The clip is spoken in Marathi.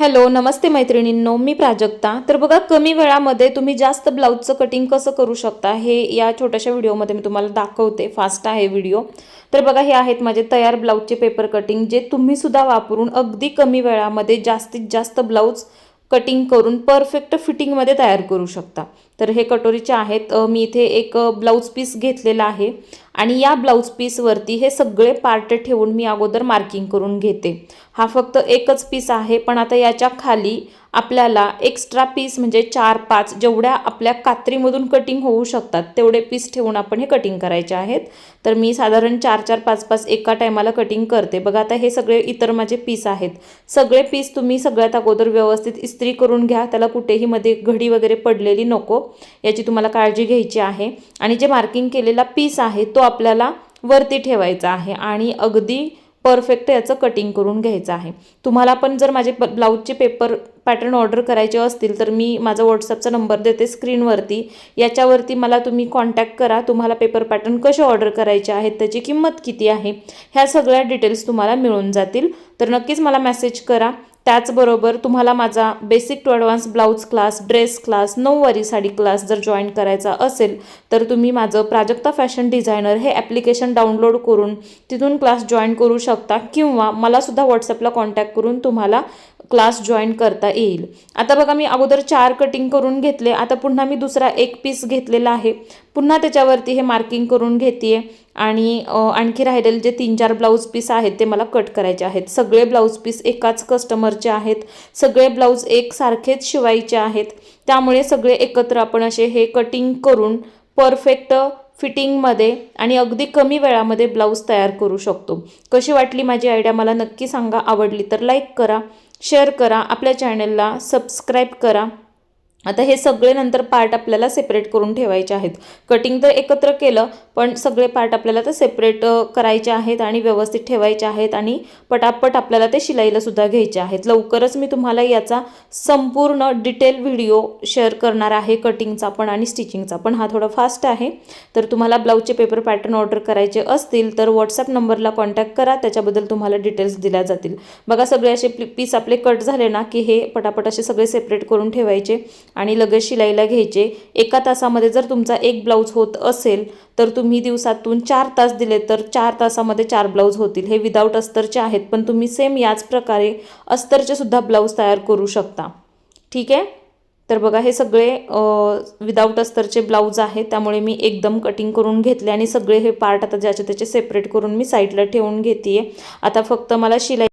हॅलो नमस्ते मैत्रिणींनो मी प्राजक्ता. तर बघा कमी वेळामध्ये तुम्ही जास्त ब्लाऊजचं कटिंग कसं करू शकता हे या छोट्याशा व्हिडिओमध्ये मी तुम्हाला दाखवते. फास्ट आहे व्हिडिओ. तर बघा हे आहेत माझे तयार ब्लाऊजचे पेपर कटिंग जे तुम्ही सुद्धा वापरून अगदी कमी वेळामध्ये जास्तीत जास्त ब्लाऊज कटिंग करून परफेक्ट फिटिंगमध्ये तयार करू शकता. तर हे कटोरीचे आहेत. मी इथे एक ब्लाऊज पीस घेतलेला आहे. आणि या ब्लाऊज पीसवरती हे सगळे पार्ट ठेवून मी अगोदर मार्किंग करून घेते. हा फक्त एकच पीस आहे पण आता याच्या खाली आपल्याला एक्स्ट्रा पीस म्हणजे चार पाच जेवढ्या आपल्या कात्रीमधून कटिंग होऊ शकतात तेवढे पीस ठेवून आपण हे कटिंग करायचे आहेत. तर मी साधारण चार चार पाच पाच एका टायमाला कटिंग करते. बघा आता हे सगळे इतर माझे पीस आहेत. सगळे पीस तुम्ही सगळ्यात अगोदर व्यवस्थित इस्त्री करून घ्या. त्याला कुठेही मध्ये घडी वगैरे पडलेली नको याची तुम्हाला काळजी घ्यायची आहे. आणि जे मार्किंग केलेला पीस आहे तो तो आपल्याला वरती ठेवायचा आहे आणि अगदी परफेक्ट याचं कटिंग करून घ्यायचं आहे. तुम्हाला पण जर माझे प ब्लाऊजचे पेपर पॅटर्न ऑर्डर करायचे असतील तर मी माझा व्हॉट्सअपचा नंबर देते स्क्रीनवरती याच्यावरती मला तुम्ही कॉन्टॅक्ट करा. तुम्हाला पेपर पॅटर्न कसे ऑर्डर करायचे आहेत त्याची किंमत किती आहे ह्या सगळ्या डिटेल्स तुम्हाला मिळून जातील. तर नक्कीच मला मेसेज करा. त्याचबरोबर तुम्हाला माझा basic to advance blouse class dress class nauvari sari class जर जॉईन करायचा असेल तर तुम्ही माझं प्राजक्ता फॅशन डिझायनर हे ॲप्लिकेशन डाउनलोड करून तिथून क्लास जॉईन करू शकता किंवा मलासुद्धा व्हॉट्सअपला कॉन्टॅक्ट करून तुम्हाला क्लास जॉईन करता येईल. आता बघा मी अगोदर चार कटिंग करून घेतले. आता पुन्हा मी दुसरा एक पीस घेतलेला आहे. पुन्हा त्याच्यावरती हे मार्किंग करून घेते आणि आणखी राहिलेले जे तीन चार ब्लाऊज पीस आहेत ते मला कट करायचे आहेत. सगळे ब्लाऊज पीस एकाच कस्टमरचे आहेत. सगळे ब्लाऊज एकसारखेच शिवायचे आहेत. त्यामुळे सगळे एकत्र आपण असे हे कटिंग करून परफेक्ट फिटिंगमध्ये आणि अगदी कमी वेळामध्ये ब्लाऊज तयार करू शकतो. कशी वाटली माझी आयडिया मला नक्की सांगा. आवडली तर लाईक करा शेअर करा. आपल्या चॅनलला सबस्क्राईब करा. आता हे सगळे नंतर पार्ट आपल्याला सेपरेट करून ठेवायचे आहेत. कटिंग तर एकत्र केलं पण सगळे पार्ट आपल्याला तर सेपरेट करायचे आहेत आणि व्यवस्थित ठेवायचे आहेत आणि पटापट आपल्याला ते शिलाईला सुद्धा घ्यायचे आहेत. लवकरच मी तुम्हाला याचा संपूर्ण डिटेल व्हिडिओ शेअर करणार आहे कटिंगचा पण आणि स्टिचिंगचा पण. हा थोडा फास्ट आहे. तर तुम्हाला ब्लाऊजचे पेपर पॅटर्न ऑर्डर करायचे असतील तर व्हॉट्सअप नंबरला कॉन्टॅक्ट करा. त्याच्याबद्दल तुम्हाला डिटेल्स दिल्या जातील. बघा सगळे असे पीस आपले कट झाले ना की हे पटापट असे सगळे सेपरेट करून ठेवायचे. आणि लगेच शिलाईला घ्यायचे. एका तासामध्ये जर तुमचा एक ब्लाऊज होत असेल तर तुम्ही दिवसातून चार तास दिले तर चार तासामध्ये चार ब्लाऊज होतील. हे विदाऊट अस्तरचे आहेत पण तुम्ही सेम याच प्रकारे अस्तरचे सुद्धा ब्लाऊज तयार करू शकता. ठीक आहे? तर बघा हे सगळे विदाऊट अस्तरचे ब्लाऊज आहेत. त्यामुळे मी एकदम कटिंग करून घेतले आणि सगळे हे पार्ट आता ज्याचे त्याचे सेपरेट करून मी साईडला ठेवून घेते आता फक्त मला शिलाई